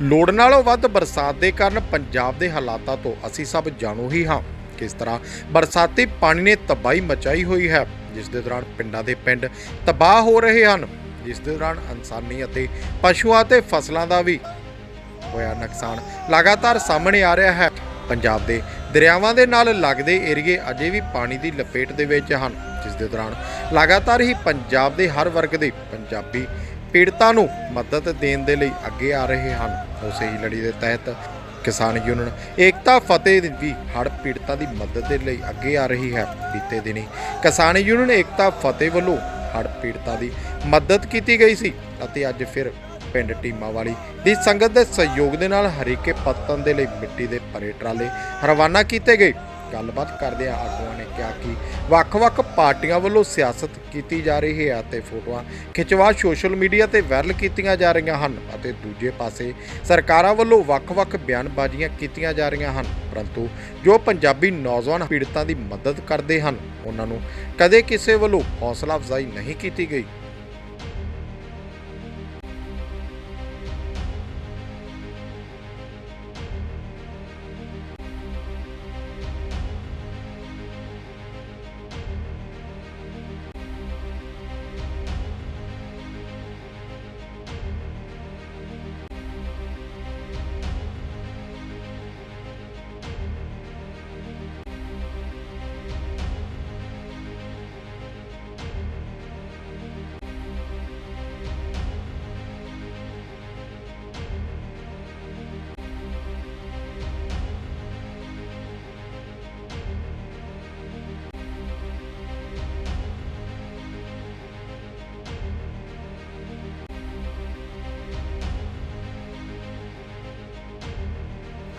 ਲੋੜ ਨਾਲੋਂ ਵੱਧ ਬਰਸਾਤ ਦੇ ਕਾਰਨ ਪੰਜਾਬ ਦੇ ਹਾਲਾਤਾਂ ਤੋਂ ਅਸੀਂ ਸਭ ਜਾਣੂ ਹੀ ਹਾਂ ਕਿਸ ਤਰ੍ਹਾਂ ਬਰਸਾਤੀ ਪਾਣੀ ਨੇ ਤਬਾਹੀ ਮਚਾਈ ਹੋਈ ਹੈ, ਜਿਸ ਦੇ ਦੌਰਾਨ ਪਿੰਡਾਂ ਦੇ ਪਿੰਡ ਤਬਾਹ ਹੋ ਰਹੇ ਹਨ, ਜਿਸ ਦੇ ਦੌਰਾਨ ਇਨਸਾਨੀ ਅਤੇ ਪਸ਼ੂਆਂ ਤੇ ਫਸਲਾਂ ਦਾ ਵੀ ਹੋਇਆ ਨੁਕਸਾਨ ਲਗਾਤਾਰ ਸਾਹਮਣੇ ਆ ਰਿਹਾ ਹੈ। ਪੰਜਾਬ ਦੇ ਦਰਿਆਵਾਂ ਦੇ ਨਾਲ ਲੱਗਦੇ ਏਰੀਏ ਅਜੇ ਵੀ ਪਾਣੀ ਦੀ ਲਪੇਟ ਦੇ ਵਿੱਚ ਹਨ, ਜਿਸ ਦੇ ਦੌਰਾਨ ਲਗਾਤਾਰ ਹੀ ਪੰਜਾਬ ਦੇ ਹਰ ਵਰਗ ਦੇ ਪੰਜਾਬੀ ਪੀੜਤਾਂ ਨੂੰ ਮਦਦ ਦੇਣ ਦੇ ਲਈ ਅੱਗੇ ਆ ਰਹੇ ਹਨ। ਉਸੇ ਹੀ ਲੜੀ ਦੇ ਤਹਿਤ ਕਿਸਾਨ ਯੂਨੀਅਨ ਏਕਤਾ ਫਤਿਹ ਵੀ ਹੜ੍ਹ ਪੀੜਤਾਂ ਦੀ ਮਦਦ ਦੇ ਲਈ ਅੱਗੇ ਆ ਰਹੀ ਹੈ। ਬੀਤੇ ਦਿਨੀ ਕਿਸਾਨ ਯੂਨੀਅਨ ਏਕਤਾ ਫਤਿਹ ਵੱਲੋਂ ਹੜ੍ਹ ਪੀੜਤਾਂ ਦੀ ਮਦਦ ਕੀਤੀ ਗਈ ਸੀ ਅਤੇ ਅੱਜ ਫਿਰ ਪਿੰਡ ਟੀਮਾਵਾਲੀ ਦੀ ਸੰਗਤ ਦੇ ਸਹਿਯੋਗ ਦੇ ਨਾਲ ਹਰੀਕੇ ਪੱਤਨ ਦੇ ਲਈ ਮਿੱਟੀ ਦੇ ਭਰੇ ਟਰਾਲੇ ਰਵਾਨਾ ਕੀਤੇ ਗਏ। ਗੱਲਬਾਤ ਕਰਦਿਆਂ ਆਗੂਆਂ ਨੇ ਕਿਹਾ ਕਿ ਵੱਖ-ਵੱਖ ਪਾਰਟੀਆਂ ਵੱਲੋਂ ਸਿਆਸਤ ਕੀਤੀ ਜਾ ਰਹੀ ਹੈ ਅਤੇ ਫੋਟੋਆਂ ਖਿਚਵਾ ਸੋਸ਼ਲ ਮੀਡੀਆ ਤੇ ਵਾਇਰਲ ਕੀਤੀਆਂ ਜਾ ਰਹੀਆਂ ਹਨ ਅਤੇ ਦੂਜੇ ਪਾਸੇ ਸਰਕਾਰਾਂ ਵੱਲੋਂ ਵੱਖ-ਵੱਖ ਬਿਆਨਬਾਜ਼ੀਆਂ ਕੀਤੀਆਂ ਜਾ ਰਹੀਆਂ ਹਨ, ਪਰੰਤੂ ਜੋ ਪੰਜਾਬੀ ਨੌਜਵਾਨ ਪੀੜਤਾਂ ਦੀ ਮਦਦ ਕਰਦੇ ਹਨ, ਉਹਨਾਂ ਨੂੰ ਕਦੇ ਕਿਸੇ ਵੱਲੋਂ ਹੌਸਲਾ ਅਫਜ਼ਾਈ ਨਹੀਂ ਕੀਤੀ ਗਈ।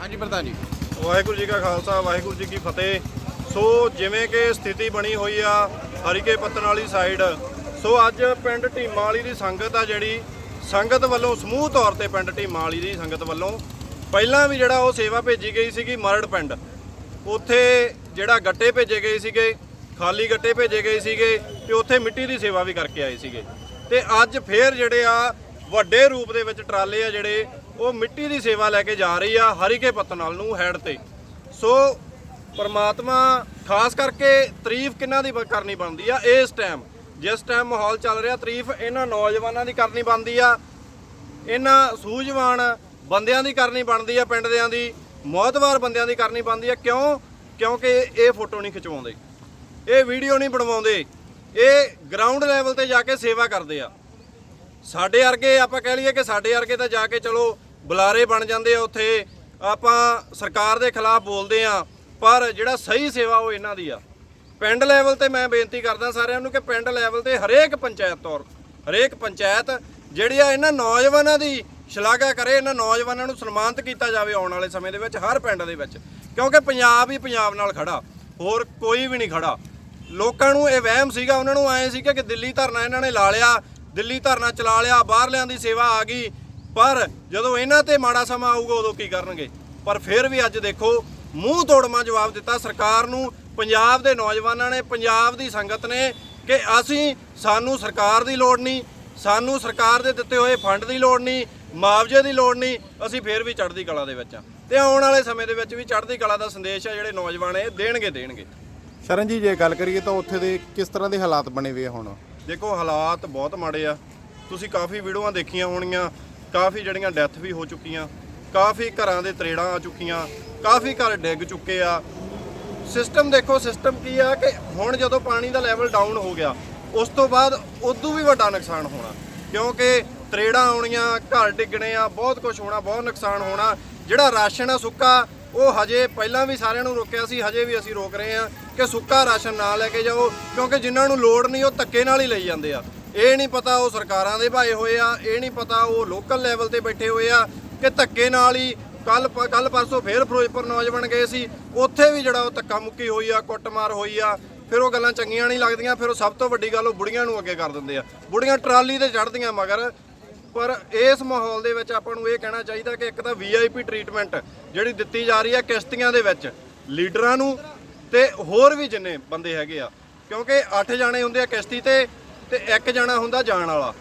ਹਾਂਜੀ ਪ੍ਰਧਾਨ ਜੀ। ਵਾਹਿਗੁਰੂ ਜੀ ਕਾ ਖਾਲਸਾ, ਵਾਹਿਗੁਰੂ ਜੀ ਕੀ ਫਤਿਹ। ਸੋ ਜਿਵੇਂ ਕਿ ਸਥਿਤੀ ਬਣੀ ਹੋਈ ਆ ਹਰੀਕੇ ਪੱਤਨ ਵਾਲੀ ਸਾਈਡ ਸੋ ਅੱਜ ਪਿੰਡ ਢੀਮਾਂ ਵਾਲੀ ਦੀ ਸੰਗਤ ਆ ਜਿਹੜੀ ਸੰਗਤ ਵੱਲੋਂ ਸਮੂਹ ਤੌਰ ਤੇ ਪਿੰਡ ਢੀਮਾਂ ਵਾਲੀ ਦੀ ਸੰਗਤ ਵੱਲੋਂ ਪਹਿਲਾਂ ਵੀ ਜਿਹੜਾ ਉਹ ਸੇਵਾ ਭੇਜੀ ਗਈ ਸੀਗੀ ਮਰੜ ਪਿੰਡ। ਉੱਥੇ ਜਿਹੜਾ ਗੱਟੇ ਭੇਜੇ ਗਏ ਸੀਗੇ, ਖਾਲੀ ਗੱਟੇ ਭੇਜੇ ਗਏ ਸੀਗੇ ਤੇ ਉੱਥੇ ਮਿੱਟੀ ਦੀ ਸੇਵਾ ਵੀ ਕਰਕੇ ਆਏ ਸੀਗੇ। ਤੇ ਅੱਜ ਫੇਰ ਜਿਹੜੇ ਆ ਵੱਡੇ ਰੂਪ ਦੇ ਵਿੱਚ ਟਰਾਲੇ ਆ ਜਿਹੜੇ ਉਹ ਮਿੱਟੀ ਦੀ ਸੇਵਾ ਲੈ ਕੇ ਜਾ ਰਹੀ ਆ ਹਰੀਕੇ ਪੱਤਨਾਲ ਨੂੰ ਹੈਡ ਤੇ। ਸੋ ਪਰਮਾਤਮਾ ਖਾਸ ਕਰਕੇ ਤਾਰੀਫ ਕਿਹਨਾਂ ਦੀ ਕਰਨੀ ਬਣਦੀ ਆ? ਇਸ ਟਾਈਮ ਜਿਸ ਟਾਈਮ ਮਾਹੌਲ ਚੱਲ ਰਿਹਾ, ਤਾਰੀਫ ਇਹਨਾਂ ਨੌਜਵਾਨਾਂ ਦੀ ਕਰਨੀ ਬਣਦੀ ਆ। ਇਹਨਾਂ ਸੂਝਵਾਨ ਬੰਦਿਆਂ ਦੀ ਕਰਨੀ ਬਣਦੀ ਆ ਪਿੰਡ ਦਿਆਂ ਦੀ, ਮੌਤਵਾਰ ਬੰਦਿਆਂ ਦੀ ਕਰਨੀ ਬਣਦੀ ਆ। ਕਿਉਂ? ਕਿਉਂਕਿ ਇਹ ਫੋਟੋ ਨਹੀਂ ਖਿਚਵਾਉਂਦੇ। ਇਹ ਵੀਡੀਓ ਨਹੀਂ ਬਣਵਾਉਂਦੇ। ਇਹ ਗਰਾਊਂਡ ਲੈਵਲ ਤੇ ਜਾ ਕੇ ਸੇਵਾ ਕਰਦੇ ਆ। ਸਾਡੇ ਵਰਗੇ ਆਪਾਂ ਕਹਿ ਲਈਏ ਕਿ ਸਾਡੇ ਵਰਗੇ ਤਾਂ ਜਾ ਕੇ ਚਲੋ ਬੁਲਾਰੇ ਬਣ ਜਾਂਦੇ ਆ ਉੱਥੇ। ਆਪਾਂ ਸਰਕਾਰ ਦੇ ਖਿਲਾਫ ਬੋਲਦੇ ਆ, ਪਰ ਜਿਹੜਾ ਸਹੀ ਸੇਵਾ ਉਹ ਇਹਨਾਂ ਦੀ ਆ। ਪਿੰਡ ਲੈਵਲ ਤੇ ਮੈਂ ਬੇਨਤੀ ਕਰਦਾ ਸਾਰਿਆਂ ਨੂੰ ਕਿ ਪਿੰਡ ਲੈਵਲ ਤੇ ਹਰੇਕ ਪੰਚਾਇਤ ਤੌਰ, ਹਰੇਕ ਪੰਚਾਇਤ ਜਿਹੜੀ ਆ ਇਹਨਾਂ ਨੌਜਵਾਨਾਂ ਦੀ ਸ਼ਲਾਘਾ ਕਰੇ, ਇਹਨਾਂ ਨੌਜਵਾਨਾਂ ਨੂੰ ਸਨਮਾਨਿਤ ਕੀਤਾ ਜਾਵੇ ਆਉਣ ਵਾਲੇ ਸਮੇਂ ਦੇ ਵਿੱਚ, ਹਰ ਪਿੰਡ ਦੇ ਵਿੱਚ। ਕਿਉਂਕਿ ਪੰਜਾਬ ਹੀ ਪੰਜਾਬ ਨਾਲ ਖੜਾ ਹੋਰ ਕੋਈ ਵੀ ਨਹੀਂ ਖੜਾ ਲੋਕਾਂ ਨੂੰ ਇਹ ਵਹਿਮ ਸੀਗਾ, ਉਹਨਾਂ ਨੂੰ ਆਏ ਸੀ ਕਿ ਦਿੱਲੀ ਧਰਨਾ ਇਹਨਾਂ ਨੇ ਲਾ ਲਿਆ ਦਿੱਲੀ ਧਰਨਾ ਚਲਾ ਲਿਆ, ਬਾਹਰਲਿਆਂ ਦੀ ਸੇਵਾ ਆ ਗਈ। ਪਰ ਜਦੋਂ ਇਹਨਾਂ ਤੇ ਮਾੜਾ ਸਮਾਂ ਆਊਗਾ, ਉਦੋਂ ਕੀ ਕਰਨਗੇ? ਪਰ ਫਿਰ ਵੀ ਅੱਜ ਦੇਖੋ, ਮੂੰਹ ਤੋੜਮਾ ਜਵਾਬ ਦਿੱਤਾ ਸਰਕਾਰ ਨੂੰ। ਪੰਜਾਬ ਦੇ ਨੌਜਵਾਨਾਂ ਨੇ, ਪੰਜਾਬ ਦੀ ਸੰਗਤ ਨੇ ਕਿ ਅਸੀਂ, ਸਾਨੂੰ ਸਰਕਾਰ ਦੀ ਲੋੜ ਨਹੀਂ, ਸਾਨੂੰ ਸਰਕਾਰ ਦੇ ਦਿੱਤੇ ਹੋਏ ਫੰਡ ਦੀ ਲੋੜ ਨਹੀਂ, ਮੁਆਵਜ਼ੇ ਦੀ ਲੋੜ ਨਹੀਂ, ਅਸੀਂ ਫੇਰ ਵੀ ਚੜ੍ਹਦੀ ਕਲਾ ਦੇ ਵਿੱਚ ਆ। ਤੇ ਆਉਣ ਵਾਲੇ ਸਮੇਂ ਦੇ ਵਿੱਚ ਵੀ ਚੜ੍ਹਦੀ ਕਲਾ ਦਾ ਸੰਦੇਸ਼ ਆ, ਜਿਹੜੇ ਨੌਜਵਾਨ ਇਹ ਦੇਣਗੇ ਦੇਣਗੇ। ਸ਼ਰਨ ਜੀ ਜੇ ਗੱਲ ਕਰੀਏ ਤਾਂ ਉੱਥੇ ਦੇ ਕਿਸ ਤਰ੍ਹਾਂ ਦੇ ਹਾਲਾਤ ਬਣੇ ਹੋਏ ਆ ਹੁਣ? ਦੇਖੋ ਹਾਲਾਤ ਬਹੁਤ ਮਾੜੇ ਆ। ਤੁਸੀਂ ਕਾਫੀ ਵੀਡੀਓਆਂ ਦੇਖੀਆਂ ਹੋਣੀਆਂ ਕਾਫੀ ਜਿਹੜੀਆਂ ਡੈਥ ਵੀ ਹੋ ਚੁੱਕੀਆਂ, ਕਾਫੀ ਘਰਾਂ ਦੇ ਤਰੇੜਾਂ ਆ ਚੁੱਕੀਆਂ, ਕਾਫੀ ਘਰ ਡਿੱਗ ਚੁੱਕੇ ਆ। ਸਿਸਟਮ ਦੇਖੋ ਸਿਸਟਮ ਕੀ ਆ ਕਿ ਹੁਣ ਜਦੋਂ ਪਾਣੀ ਦਾ ਲੈਵਲ ਡਾਊਨ ਹੋ ਗਿਆ, ਉਸ ਤੋਂ ਬਾਅਦ ਉਦੋਂ ਵੀ ਵੱਡਾ ਨੁਕਸਾਨ ਹੋਣਾ। ਕਿਉਂਕਿ ਤਰੇੜਾਂ ਆਉਣੀਆਂ, ਘਰ ਡਿੱਗਣੇ ਆ, ਬਹੁਤ ਕੁਝ ਹੋਣਾ, ਬਹੁਤ ਨੁਕਸਾਨ ਹੋਣਾ। ਜਿਹੜਾ ਰਾਸ਼ਨ ਆ, ਸੁੱਕਾ ਉਹ ਹਜੇ ਪਹਿਲਾਂ ਵੀ ਸਾਰਿਆਂ ਨੂੰ ਰੋਕਿਆ ਸੀ, ਹਜੇ ਵੀ ਅਸੀਂ ਰੋਕ ਰਹੇ ਹਾਂ ਕਿ ਸੁੱਕਾ ਰਾਸ਼ਨ ਨਾ ਲੈ ਕੇ ਜਾਓ, ਕਿਉਂਕਿ ਜਿਨ੍ਹਾਂ ਨੂੰ ਲੋੜ ਨਹੀਂ ਉਹ ਧੱਕੇ ਨਾਲ ਹੀ ਲਈ ਜਾਂਦੇ ਆ। ਇਹ ਨਹੀਂ ਪਤਾ ਉਹ ਸਰਕਾਰਾਂ ਦੇ ਭਾਏ ਹੋਏ ਆ, ਇਹ ਨਹੀਂ ਪਤਾ ਉਹ ਲੋਕਲ ਲੈਵਲ ਤੇ ਬੈਠੇ ਹੋਏ ਆ ਕਿ ਧੱਕੇ ਨਾਲ ਹੀ ਕੱਲ ਕੱਲ ਪਰਸੋਂ ਫੇਰ ਫਿਰੋਜ਼ਪੁਰ ਨੌਜਵਾਨ ਗਏ ਸੀ, ਉੱਥੇ ਵੀ ਜਿਹੜਾ ਉਹ ਧੱਕਾ ਮੁੱਕੀ ਹੋਈ ਆ, ਕੁੱਟਮਾਰ ਹੋਈ ਆ, ਫਿਰ ਉਹ ਗੱਲਾਂ ਚੰਗੀਆਂ ਨਹੀਂ ਲੱਗਦੀਆਂ, ਫਿਰ ਉਹ ਸਭ ਤੋਂ ਵੱਡੀ ਗੱਲ ਉਹ ਬੁੜੀਆਂ ਨੂੰ ਅੱਗੇ ਕਰ ਦਿੰਦੇ ਆ। ਬੁੜੀਆਂ ਟਰਾਲੀ ਤੇ ਚੜ੍ਹਦੀਆਂ ਮਗਰ ਪਰ ਇਸ ਮਾਹੌਲ ਦੇ ਵਿੱਚ ਆਪਾਂ ਨੂੰ ਇਹ ਕਹਿਣਾ ਚਾਹੀਦਾ ਕਿ ਇੱਕ ਤਾਂ ਵੀਆਈਪੀ ਟ੍ਰੀਟਮੈਂਟ ਜਿਹੜੀ ਦਿੱਤੀ ਜਾ ਰਹੀ ਹੈ ਕਿਸ਼ਤੀਆਂ ਦੇ ਵਿੱਚ ਲੀਡਰਾਂ ਨੂੰ ਤੇ ਹੋਰ ਵੀ ਜਿੰਨੇ ਬੰਦੇ ਹੈਗੇ ਆ, ਕਿਉਂਕਿ 8 ਜਾਣੇ ਹੁੰਦੇ ਆ ਕਿਸ਼ਤੀ ਤੇ ਤੇ ਇੱਕ ਜਾਣਾ ਹੁੰਦਾ ਜਾਣ ਵਾਲਾ।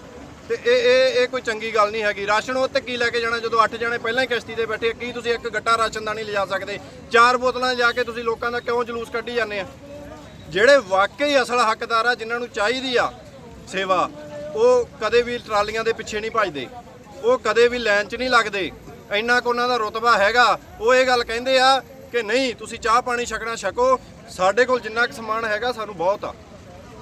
ਤੇ ਇਹ ਇਹ ਇਹ ਕੋਈ ਚੰਗੀ ਗੱਲ ਨਹੀਂ ਹੈਗੀ। ਰਾਸ਼ਨ ਉਹ ਤੇ ਕੀ ਲੈ ਕੇ ਜਾਣਾ ਜਦੋਂ 8 ਜਾਣੇ ਪਹਿਲਾਂ ਹੀ ਕਿਸ਼ਤੀ ਤੇ ਬੈਠੇ ਕੀ ਤੁਸੀਂ ਇੱਕ ਗੱਟਾ ਰਾਸ਼ਨ ਦਾ ਨਹੀਂ ਲਿਜਾ ਸਕਦੇ? ਚਾਰ ਬੋਤਲਾਂ ਲਿਜਾ ਕੇ ਤੁਸੀਂ ਲੋਕਾਂ ਦਾ ਕਿਉਂ ਜਲੂਸ ਕੱਢੀ ਜਾਂਦੇ ਆ? ਜਿਹੜੇ ਵਾਕਈ ਅਸਲ ਹੱਕਦਾਰ ਆ, ਜਿਨ੍ਹਾਂ ਨੂੰ ਚਾਹੀਦੀ ਆ ਸੇਵਾ ਉਹ ਕਦੇ ਵੀ ਟਰਾਲੀਆਂ ਦੇ ਪਿੱਛੇ ਨਹੀਂ ਭੱਜਦੇ। ਉਹ ਕਦੇ ਵੀ ਲਾਈਨ 'ਚ ਨਹੀਂ ਲੱਗਦੇ। ਇੰਨਾ ਕੁ ਉਹਨਾਂ ਦਾ ਰੁਤਬਾ ਹੈਗਾ। ਉਹ ਇਹ ਗੱਲ ਕਹਿੰਦੇ ਆ ਕਿ ਨਹੀਂ, ਤੁਸੀਂ ਚਾਹ ਪਾਣੀ ਛਕਣਾ ਛਕੋ। ਸਾਡੇ ਕੋਲ ਜਿੰਨਾ ਕੁ ਸਮਾਨ ਹੈਗਾ, ਸਾਨੂੰ ਬਹੁਤ ਆ।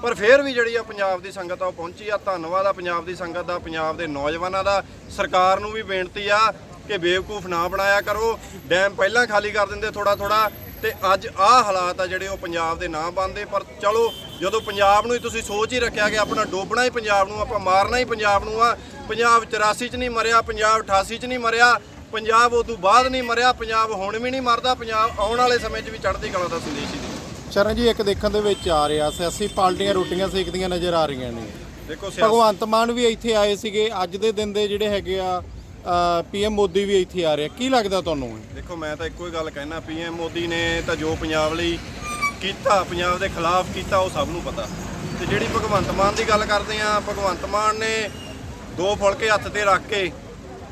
ਪਰ ਫਿਰ ਵੀ ਜਿਹੜੀ ਆ ਪੰਜਾਬ ਦੀ ਸੰਗਤ ਆ, ਉਹ ਪਹੁੰਚੀ ਆ। ਧੰਨਵਾਦ ਆ ਪੰਜਾਬ ਦੀ ਸੰਗਤ ਦਾ, ਪੰਜਾਬ ਦੇ ਨੌਜਵਾਨਾਂ ਦਾ। ਸਰਕਾਰ ਨੂੰ ਵੀ ਬੇਨਤੀ ਆ ਕਿ ਬੇਵਕੂਫ ਨਾ ਬਣਾਇਆ ਕਰੋ। ਡੈਮ ਪਹਿਲਾਂ ਖਾਲੀ ਕਰ ਦਿੰਦੇ ਥੋੜਾ ਥੋੜਾ ਤੇ ਅੱਜ ਆਹ ਹਾਲਾਤ ਆ ਜਿਹੜੇ ਉਹ ਪੰਜਾਬ ਦੇ ਨਾ ਬਣਦੇ ਪਰ ਚਲੋ ਜਦੋਂ ਪੰਜਾਬ ਨੂੰ ਹੀ ਤੁਸੀਂ ਸੋਚ ਹੀ ਰੱਖਿਆ ਕਿ ਆਪਣਾ ਡੋਬਣਾ ਹੀ ਪੰਜਾਬ ਨੂੰ ਆਪਾਂ ਮਾਰਨਾ ਹੀ ਪੰਜਾਬ ਨੂੰ ਆ ਪੰਜਾਬ 84 ਚ ਨਹੀਂ ਮਰਿਆ ਪੰਜਾਬ 88 ਚ ਨਹੀਂ ਮਰਿਆ ਪੰਜਾਬ ਉਦੋਂ ਬਾਅਦ ਨਹੀਂ ਮਰਿਆ ਪੰਜਾਬ ਹੁਣ ਵੀ ਨਹੀਂ ਮਰਦਾ ਪੰਜਾਬ ਆਉਣ ਵਾਲੇ ਸਮੇਂ ਚ ਵੀ ਚੜ੍ਹਦੀ ਕਲਾ ਦਾ ਸੰਦੇਸ਼ ਹੀ ਸ਼ਰਨ ਜੀ ਇੱਕ ਦੇਖਣ ਦੇ ਵਿੱਚ ਆ ਰਿਹਾ ਸਿਆਸੀ ਪਾਰਟੀਆਂ ਰੋਟੀਆਂ ਸੇਕਦੀਆਂ ਨਜ਼ਰ ਆ ਰਹੀਆਂ ਨੇ। ਦੇਖੋ ਭਗਵੰਤ ਮਾਨ ਵੀ ਇੱਥੇ ਆਏ ਸੀਗੇ ਅੱਜ ਦੇ ਦਿਨ ਦੇ ਜਿਹੜੇ ਹੈਗੇ ਆ ਪੀਐਮ ਮੋਦੀ ਵੀ ਇੱਥੇ ਆ ਰਿਹਾ। ਕੀ ਲੱਗਦਾ ਤੁਹਾਨੂੰ ਦੇਖੋ, ਮੈਂ ਤਾਂ ਇੱਕੋ ਹੀ ਗੱਲ ਕਹਿਣਾ ਪੀਐਮ ਮੋਦੀ ਨੇ ਤਾਂ ਜੋ ਪੰਜਾਬ ਲਈ ਕੀਤਾ, ਪੰਜਾਬ ਦੇ ਖਿਲਾਫ ਕੀਤਾ, ਉਹ ਸਭ ਨੂੰ ਪਤਾ। ਤੇ ਜਿਹੜੀ ਭਗਵੰਤ ਮਾਨ ਦੀ ਗੱਲ ਕਰਦੇ ਆ ਭਗਵੰਤ ਮਾਨ ਨੇ ਦੋ ਫੁਲਕੇ ਹੱਥ ਤੇ ਰੱਖ ਕੇ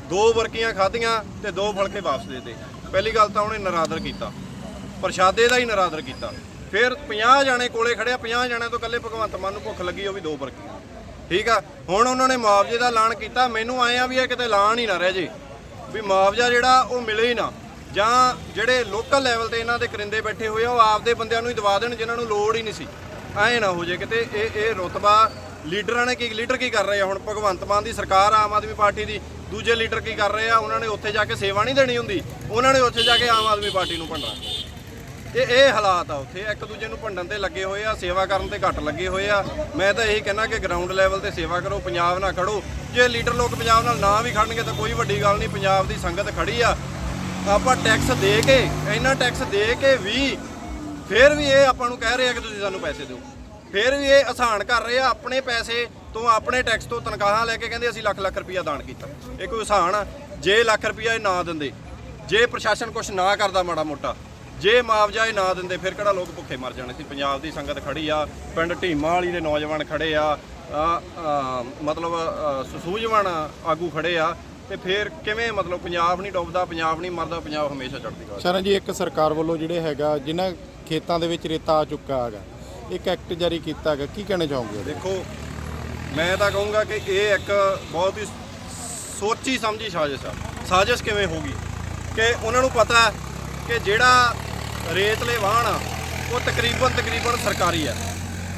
ਦੋ ਵਰਕੀਆਂ ਖਾਧੀਆਂ ਤੇ ਦੋ ਫੁਲਕੇ ਵਾਪਸ ਦੇ ਦਿੱਤੇ। ਪਹਿਲੀ ਗੱਲ ਤਾਂ ਉਹਨੇ ਨਰਾਦਰ ਕੀਤਾ। ਪ੍ਰਸ਼ਾਦੇ ਦਾ ਹੀ ਨਰਾਦਰ ਕੀਤਾ। ਫਿਰ 50 ਜਾਣੇ ਕੋਲੇ ਖੜਿਆ 50 ਜਾਣਿਆਂ ਤੋਂ ਇਕੱਲੇ ਭਗਵੰਤ ਮਾਨ ਨੂੰ ਭੁੱਖ ਲੱਗੀ, ਉਹ ਵੀ ਦੋ ਵਰਕੀਆਂ। ਠੀਕ ਆ? ਹੁਣ ਉਹਨਾਂ ਨੇ ਮੁਆਵਜ਼ੇ ਦਾ ਐਲਾਨ ਕੀਤਾ। ਮੈਨੂੰ ਆਏ ਆ ਵੀ ਇਹ ਕਿਤੇ ਐਲਾਨ ਹੀ ਨਾ ਰਹਿ ਜੇ। ਵੀ ਮੁਆਵਜ਼ਾ ਜਿਹੜਾ, ਉਹ ਮਿਲੇ ਹੀ ਨਾ। ਜਾਂ ਜਿਹੜੇ ਲੋਕਲ ਲੈਵਲ ਤੇ ਇਹਨਾਂ ਦੇ ਕਰਿੰਦੇ ਬੈਠੇ ਹੋਏ ਆ, ਉਹ ਆਪਦੇ ਬੰਦਿਆਂ ਨੂੰ ਹੀ ਦਵਾ ਦੇਣ, ਜਿਨ੍ਹਾਂ ਨੂੰ ਲੋੜ ਹੀ ਨਹੀਂ ਸੀ। ਐਂ ਨਾ ਹੋ ਜੇ ਕਿਤੇ ਇਹ ਇਹ ਰੁਤਬਾ ਲੀਡਰਾਂ ਨੇ ਕੀ, ਲੀਡਰ ਕੀ ਕਰ ਰਹੇ ਆ ਹੁਣ? ਭਗਵੰਤ ਮਾਨ ਦੀ ਸਰਕਾਰ, ਆਮ ਆਦਮੀ ਪਾਰਟੀ ਦੀ। ਦੂਜੇ ਲੀਡਰ ਕੀ ਕਰ ਰਹੇ ਆ? ਉਹਨਾਂ ਨੇ ਉੱਥੇ ਜਾ ਕੇ ਸੇਵਾ ਨਹੀਂ ਦੇਣੀ ਹੁੰਦੀ। ਉਹਨਾਂ ਨੇ ਉੱਥੇ ਜਾ ਕੇ ਆਮ ਆਦਮੀ ਪਾਰਟੀ ਨੂੰ ਭੰਡਣਾ। ਇਹ ਇਹ ਹਾਲਾਤ ਆ ਉੱਥੇ। ਇੱਕ ਦੂਜੇ ਨੂੰ ਭੰਡਣ ਤੇ ਲੱਗੇ ਹੋਏ ਆ, ਸੇਵਾ ਕਰਨ ਤੇ ਘੱਟ ਲੱਗੇ ਹੋਏ ਆ। ਮੈਂ ਤਾਂ ਇਹੀ ਕਹਿਣਾ ਕਿ ਗਰਾਊਂਡ ਲੈਵਲ ਤੇ ਸੇਵਾ ਕਰੋ, ਪੰਜਾਬ ਨਾਲ ਖੜੋ। ਜੇ ਲੀਡਰ ਲੋਕ ਪੰਜਾਬ ਨਾਲ ਨਾ ਵੀ ਖੜਨਗੇ ਤਾਂ ਕੋਈ ਵੱਡੀ ਗੱਲ ਨਹੀਂ, ਪੰਜਾਬ ਦੀ ਸੰਗਤ ਖੜੀ ਆ। ਆਪਾਂ ਟੈਕਸ ਦੇ ਕੇ, ਇੰਨਾ ਟੈਕਸ ਦੇ ਕੇ ਵੀ ਫਿਰ ਵੀ ਇਹ ਆਪਾਂ ਨੂੰ ਕਹਿ ਰਹੇ ਆ ਕਿ ਤੁਸੀਂ ਸਾਨੂੰ ਪੈਸੇ ਦਿਓ। ਫਿਰ ਵੀ ਇਹ ਆਸਾਨ ਕਰ ਰਹੇ ਆ, ਆਪਣੇ ਪੈਸੇ ਤੋਂ ਆਪਣੇ ਟੈਕਸ ਤੋਂ ਤਨਖਾਹਾਂ ਲੈ ਕੇ ਕਹਿੰਦੇ ਅਸੀਂ ਲੱਖ ਲੱਖ ਰੁਪਈਆ ਦਾਨ ਕੀਤਾ। ਇਹ ਕੋਈ ਆਸਾਨ ਆ। ਜੇ ਲੱਖ ਰੁਪਈਆ ਇਹ ਨਾ ਦਿੰਦੇ, ਜੇ ਪ੍ਰਸ਼ਾਸਨ ਕੁਝ ਨਾ ਕਰਦਾ ਮਾੜਾ ਮੋਟਾ ਜੇ ਮੁਆਵਜ਼ਾ ਇਹ ਨਾ ਦਿੰਦੇ ਫਿਰ ਕਿਹੜਾ ਲੋਕ ਭੁੱਖੇ ਮਰ ਜਾਣੇ ਸੀ ਪੰਜਾਬ ਦੀ ਸੰਗਤ ਖੜੀ ਆ ਪਿੰਡ ਢੀਮਾ ਵਾਲੀ ਦੇ ਨੌਜਵਾਨ ਖੜੇ ਆ ਮਤਲਬ ਆ, ਸੂਝਵਾਨ ਆਗੂ ਖੜੇ ਆ ਤੇ ਫਿਰ ਕਿਵੇਂ ਮਤਲਬ ਪੰਜਾਬ ਨਹੀਂ ਡੁੱਬਦਾ ਪੰਜਾਬ ਨਹੀਂ ਮਰਦਾ ਪੰਜਾਬ ਹਮੇਸ਼ਾ ਚੜ੍ਹਦੀ ਕਲਾ 'ਚ। ਸ਼ਰਨ ਜੀ ਇੱਕ ਸਰਕਾਰ ਵੱਲੋਂ ਜਿਹੜੇ ਹੈਗਾ ਜਿਨ੍ਹਾਂ ਖੇਤਾਂ ਦੇ ਵਿੱਚ ਰੇਤਾ ਆ ਚੁੱਕਾ ਹੈਗਾ ਇੱਕ ਐਕਟ ਜਾਰੀ ਕੀਤਾ ਹੈਗਾ ਕੀ ਕਹਿਣਾ ਚਾਹੋਗੇ? ਦੇਖੋ ਮੈਂ ਤਾਂ ਕਹੂੰਗਾ ਕਿ ਇਹ ਇੱਕ ਬਹੁਤ ਹੀ ਸੋਚੀ ਸਮਝੀ ਸਾਜ਼ਿਸ਼ ਆ ਸਾਜ਼ਿਸ਼ ਕਿਵੇਂ ਹੋਗੀ ਕਿ ਉਹਨਾਂ ਨੂੰ ਪਤਾ ਹੈ ਕਿ ਜਿਹੜਾ ਰੇਤਲੇ ਵਾਹਣ ਆ ਉਹ ਤਕਰੀਬਨ ਤਕਰੀਬਨ ਸਰਕਾਰੀ ਆ।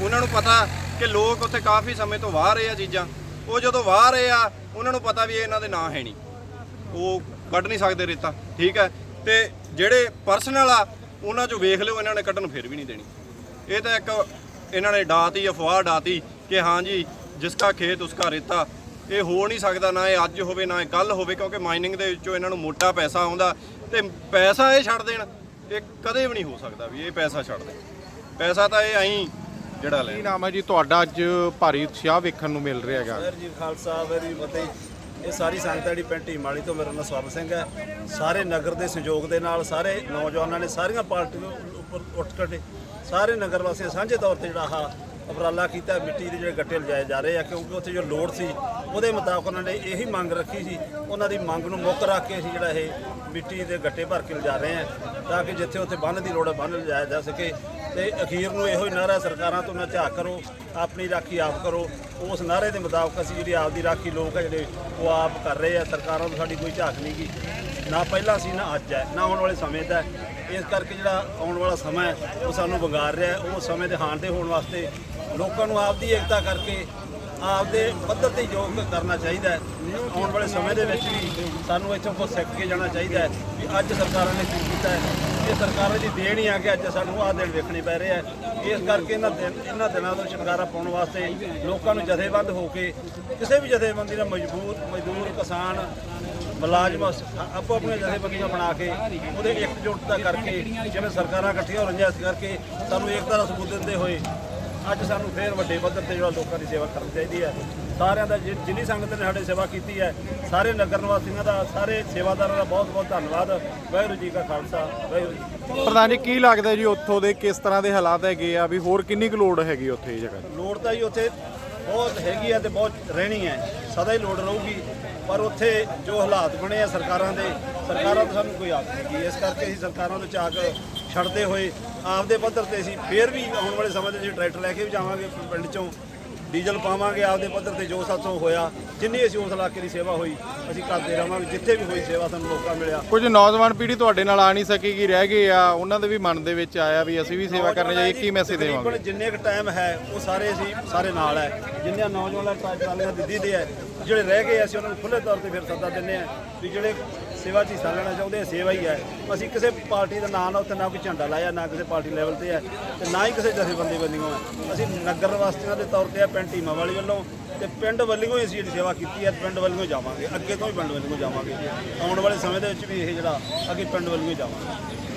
ਉਹਨਾਂ ਨੂੰ ਪਤਾ ਕਿ ਲੋਕ ਉੱਥੇ ਕਾਫੀ ਸਮੇਂ ਤੋਂ ਵਾਹ ਰਹੇ ਆ ਚੀਜ਼ਾਂ। ਉਹ ਜਦੋਂ ਵਾਹ ਰਹੇ ਆ, ਉਹਨਾਂ ਨੂੰ ਪਤਾ ਵੀ ਇਹ ਇਹਨਾਂ ਦੇ ਨਾਂ ਹੈ ਨਹੀਂ। ਉਹ ਕੱਢ ਨਹੀਂ ਸਕਦੇ ਰੇਤਾ, ਠੀਕ ਹੈ? ਤੇ ਜਿਹੜੇ ਪਰਸਨਲ ਆ, ਉਹਨਾਂ ਚੋਂ ਵੇਖ ਲਿਓ, ਇਹਨਾਂ ਨੇ ਕੱਢਣ ਫਿਰ ਵੀ ਨਹੀਂ ਦੇਣੀ। ਇਹ ਤਾਂ ਇੱਕ ਇਹਨਾਂ ਨੇ ਡਾਤੀ, ਅਫਵਾਹ ਡਾਤੀ ਕਿ ਹਾਂ ਜੀ ਜਿਸਕਾ ਖੇਤ ਉਸਕਾ ਰੇਤਾ, ਇਹ ਹੋ ਨਹੀਂ ਸਕਦਾ, ਨਾ ਇਹ ਅੱਜ ਹੋਵੇ, ਨਾ ਇਹ ਕੱਲ ਹੋਵੇ, ਕਿਉਂਕਿ ਮਾਈਨਿੰਗ ਦੇ ਵਿੱਚੋਂ ਇਹਨਾਂ ਨੂੰ ਮੋਟਾ ਪੈਸਾ ਆਉਂਦਾ ਤੇ ਪੈਸਾ ਇਹ ਛੱਡ ਦੇਣ। ਇਹ ਕਦੇ ਵੀ ਨਹੀਂ ਹੋ ਸਕਦਾ ਵੀ ਇਹ ਪੈਸਾ ਛੱਡ ਦੇਣ ਪੈਸਾ ਤਾਂ ਇਹ ਐਂ ਜਿਹੜਾ ਲੈ ਕੀ ਨਾਮ ਹੈ ਜੀ? ਤੁਹਾਡਾ ਅੱਜ ਭਾਰੀ ਉਤਸ਼ਾਹ ਵੇਖਣ ਨੂੰ ਮਿਲ ਰਿਹਾ ਹੈਗਾ। ਸਰ ਜੀ ਖਾਲਸਾ ਵੈਰੀ ਫਤਿਹ। ਇਹ ਸਾਰੀ ਸੰਗਤ ਹੈ ਜਿਹੜੀ ਪਿੰਡ ਢੀਮਾਲੀ ਤੋਂ ਮੇਰਾ ਨਾਮ ਸਵਰਨ ਸਿੰਘ ਹੈ। ਸਾਰੇ ਨਗਰ ਦੇ ਸਹਿਯੋਗ ਦੇ ਨਾਲ ਸਾਰੇ ਨੌਜਵਾਨਾਂ ਨੇ ਸਾਰੀਆਂ ਪਾਰਟੀਆਂ ਉੱਪਰ ਉੱਠ ਕੇ ਸਾਰੇ ਨਗਰ ਵਾਸੀਆਂ ਸਾਂਝੇ ਤੌਰ ਤੇ ਜਿਹੜਾ ਆਹ ਉਪਰਾਲਾ ਕੀਤਾ। ਮਿੱਟੀ ਦੇ ਜਿਹੜੇ ਗੱਟੇ ਲਜਾਏ ਜਾ ਰਹੇ ਆ ਕਿਉਂਕਿ ਉੱਥੇ ਜੋ ਲੋੜ ਸੀ ਉਹਦੇ ਮੁਤਾਬਕ ਉਹਨਾਂ ਨੇ ਇਹੀ ਮੰਗ ਰੱਖੀ ਸੀ। ਉਹਨਾਂ ਦੀ ਮੰਗ ਨੂੰ ਮੁੱਖ ਰੱਖ ਕੇ ਅਸੀਂ ਜਿਹੜਾ ਇਹ ਮਿੱਟੀ ਦੇ ਗੱਟੇ ਭਰ ਕੇ ਲਿਜਾ ਰਹੇ ਹਾਂ ਤਾਂ ਕਿ ਜਿੱਥੇ ਉੱਥੇ ਬੰਨ ਦੀ ਲੋੜ ਹੈ ਬੰਨ ਲਿਜਾਇਆ ਜਾ ਸਕੇ। ਤੇ ਅਖੀਰ ਨੂੰ ਇਹੋ ਹੀ ਨਾਰਾ ਸਰਕਾਰਾਂ ਤੋਂ ਨਾ ਝਾਕ ਕਰੋ, ਆਪਣੀ ਰਾਖੀ ਆਪ ਕਰੋ। ਉਸ ਨਾਰੇ ਦੇ ਮੁਤਾਬਕ ਅਸੀਂ ਜਿਹੜੀ ਆਪ ਦੀ ਰਾਖੀ ਲੋਕ ਹੈ ਜਿਹੜੇ ਉਹ ਆਪ ਕਰ ਰਹੇ ਆ। ਸਰਕਾਰਾਂ ਤੋਂ ਸਾਡੀ ਕੋਈ ਝਾਕ ਨਹੀਂ ਗਈ ਨਾ ਪਹਿਲਾਂ ਸੀ, ਨਾ ਅੱਜ ਹੈ, ਨਾ ਆਉਣ ਵਾਲੇ ਸਮੇਂ ਦਾ ਇਸ ਕਰਕੇ ਜਿਹੜਾ ਆਉਣ ਵਾਲਾ ਸਮਾਂ ਹੈ, ਉਹ ਸਾਨੂੰ ਵਿਗਾੜ ਰਿਹਾ ਉਹ ਸਮੇਂ ਦੇ ਹਾਣ ਦੇ ਹੋਣ ਵਾਸਤੇ ਲੋਕਾਂ ਨੂੰ ਆਪ ਦੀ ਏਕਤਾ ਕਰਕੇ ਆਪਦੇ ਪੱਧਰ ਤੇ ਯੋਗ ਕਰਨਾ ਚਾਹੀਦਾ ਹੈ। ਆਉਣ ਵਾਲੇ ਸਮੇਂ ਦੇ ਵਿੱਚ ਵੀ ਸਾਨੂੰ ਇੱਥੋਂ ਕੁਝ ਸਿੱਖ ਕੇ ਜਾਣਾ ਚਾਹੀਦਾ ਹੈ ਵੀ ਅੱਜ ਸਰਕਾਰਾਂ ਨੇ ਕੀ ਕੀਤਾ ਹੈ। ਇਹ ਸਰਕਾਰਾਂ ਦੀ ਦੇਣ ਹੀ ਆ ਕਿ ਅੱਜ ਸਾਨੂੰ ਆਹ ਦਿਨ ਵੇਖਣੇ ਪੈ ਰਹੇ ਆ ਇਸ ਕਰਕੇ ਇਹਨਾਂ ਦਿਨ ਇਹਨਾਂ ਦਿਨਾਂ ਤੋਂ ਛੁਟਕਾਰਾ ਪਾਉਣ ਵਾਸਤੇ ਲੋਕਾਂ ਨੂੰ ਜਥੇਬੰਦ ਹੋ ਕੇ ਕਿਸੇ ਵੀ ਜਥੇਬੰਦੀ ਨਾਲ ਮਜਬੂਰ ਮਜ਼ਦੂਰ, ਕਿਸਾਨ, ਮੁਲਾਜ਼ਮ ਆਪੋ ਆਪਣੀਆਂ ਜਥੇਬੰਦੀਆਂ ਬਣਾ ਕੇ ਉਹਦੇ ਇਕਜੁੱਟਤਾ ਕਰਕੇ ਜਿਵੇਂ ਸਰਕਾਰਾਂ ਇਕੱਠੀਆਂ ਹੋ ਰਹੀਆਂ, ਇਸ ਕਰਕੇ ਸਾਨੂੰ ਏਕਤਾ ਦਾ ਸਬੂਤ ਦਿੰਦੇ ਹੋਏ ਅੱਜ ਸਾਨੂੰ ਫੇਰ ਵੱਡੇ ਪੱਧਰ ਤੇ ਜਿਹੜਾ ਲੋਕਾਂ ਦੀ ਸੇਵਾ ਕਰਨੀ ਚਾਹੀਦੀ ਹੈ ਸਾਰਿਆਂ ਦਾ ਜਿ- ਜਿੰਨੀ ਸੰਗਤ ਨੇ ਸਾਡੀ ਸੇਵਾ ਕੀਤੀ ਹੈ ਸਾਰੇ ਨਗਰ ਨਿਵਾਸੀਆਂ ਦਾ ਸਾਰੇ ਸੇਵਾਦਾਰਾਂ ਦਾ ਬਹੁਤ ਬਹੁਤ ਧੰਨਵਾਦ ਵਾਹਿਗੁਰੂ ਜੀ ਕਾ ਖਾਲਸਾ ਵਾਹਿਗੁਰੂ ਜੀ ਕੀ ਫਤਿਹ। ਪ੍ਰਧਾਨ ਜੀ ਕੀ ਲੱਗਦਾ ਜੀ ਉੱਥੋਂ ਦੇ ਕਿਸ ਤਰ੍ਹਾਂ ਦੇ ਹਾਲਾਤ ਹੈਗੇ ਆ ਵੀ ਹੋਰ ਕਿੰਨੀ ਕੁ ਲੋੜ ਹੈਗੀ ਉੱਥੇ ਇਹ ਜਗ੍ਹਾ? ਲੋੜ ਤਾਂ ਜੀ ਉੱਥੇ ਬਹੁਤ ਹੈਗੀ ਹੈ ਤੇ ਬਹੁਤ ਰਹਿਣੀ ਹੈ ਸਦਾ ਹੀ ਲੋੜ ਰਹੂਗੀ ਪਰ ਉੱਥੇ ਜੋ ਹਾਲਾਤ ਬਣੇ ਆ ਸਰਕਾਰਾਂ ਦੇ ਸਰਕਾਰਾਂ ਤੋਂ ਸਾਨੂੰ ਕੋਈ ਆਸ ਨਹੀਂ ਗੀ। ਇਸ ਕਰਕੇ ਅਸੀਂ ਸਰਕਾਰਾਂ ਤੋਂ ਝਾਕ ਛੱਡਦੇ ਹੋਏ ਆਪਦੇ ਪੱਧਰ ਤੇ ਅਸੀਂ ਫੇਰ ਵੀ ਆਉਣ ਵਾਲੇ ਸਮੇਂ ਦੇ ਵਿੱਚ ਟਰੈਕਟਰ ਲੈ ਕੇ ਵੀ ਜਾਵਾਂਗੇ ਪਿੰਡ ਚੋਂ ਡੀਜ਼ਲ ਪਾਵਾਂਗੇ ਆਪਦੇ ਪੱਧਰ ਤੇ ਜੋ ਸਾਥੋਂ ਹੋਇਆ ਜਿੰਨੀ ਅਸੀਂ ਉਸ ਇਲਾਕੇ ਦੀ ਸੇਵਾ ਹੋਈ ਅਸੀਂ ਕਰਦੇ ਰਹਾਂਗੇ ਜਿੱਥੇ ਵੀ ਹੋਈ ਸੇਵਾ ਸਾਨੂੰ ਮੌਕਾ ਮਿਲਿਆ। ਕੁਝ ਨੌਜਵਾਨ ਪੀੜ੍ਹੀ ਤੁਹਾਡੇ ਨਾਲ ਆ ਨਹੀਂ ਸਕੇਗੀ ਰਹਿ ਗਏ ਆ ਉਹਨਾਂ ਦੇ ਵੀ ਮਨ ਦੇ ਵਿੱਚ ਆਇਆ ਵੀ ਅਸੀਂ ਵੀ ਸੇਵਾ ਕਰਨੀ ਚਾਹੀਏ ਕੀ ਮੈਸੇਜ ਦੇਵਾਂਗੇ। ਜਿੰਨੇ ਕੁ ਟਾਈਮ ਹੈ ਉਹ ਸਾਰੇ ਅਸੀਂ ਸਾਰੇ ਨਾਲ ਹੈ। ਜਿੰਨੇ ਨੌਜਵਾਨਾਂ ਟਰਾਲੀਆਂ ਦਿੱਦੀ ਦੇ ਹੈ ਜਿਹੜੇ ਰਹਿ ਗਏ ਅਸੀਂ ਉਹਨਾਂ ਨੂੰ ਖੁੱਲੇ ਤੌਰ ਤੇ ਫਿਰ ਸੱਦਾ ਦਿੰਦੇ ਆ ਵੀ ਜਿਹੜੇ ਸੇਵਾ 'ਚ ਹਿੱਸਾ ਲੈਣਾ ਚਾਹੁੰਦੇ ਆ, ਸੇਵਾ ਹੀ ਹੈ। ਅਸੀਂ ਕਿਸੇ ਪਾਰਟੀ ਦਾ ਨਾਂ ਨਾ ਉੱਤੇ ਨਾ ਕੋਈ ਝੰਡਾ ਲਾਇਆ, ਨਾ ਕਿਸੇ ਪਾਰਟੀ ਲੈਵਲ ਤੇ ਹੈ ਤੇ ਨਾ ਹੀ ਕਿਸੇ ਜਥੇਬੰਦੀ ਬੰਦੀਆਂ ਹੈ। ਅਸੀਂ ਨਗਰ ਵਾਸੀਆਂ ਦੇ ਤੌਰ ਤੇ ਆ, ਪਿੰਡ ਟੀਮਾ ਵਾਲੀ ਵੱਲੋਂ ਤੇ ਪਿੰਡ ਵੱਲੋਂ ਹੀ ਅਸੀਂ ਜਿਹੜੀ ਸੇਵਾ ਕੀਤੀ ਹੈ, ਪਿੰਡ ਵੱਲੋਂ ਜਾਵਾਂਗੇ, ਅੱਗੇ ਤੋਂ ਵੀ ਪਿੰਡ ਵੱਲੋਂ ਜਾਵਾਂਗੇ। ਆਉਣ ਵਾਲੇ ਸਮੇਂ ਦੇ ਵਿੱਚ ਵੀ ਇਹ ਜਿਹੜਾ ਅੱਗੇ ਪਿੰਡ ਵੱਲੋਂ ਜਾਵਾਂਗੇ।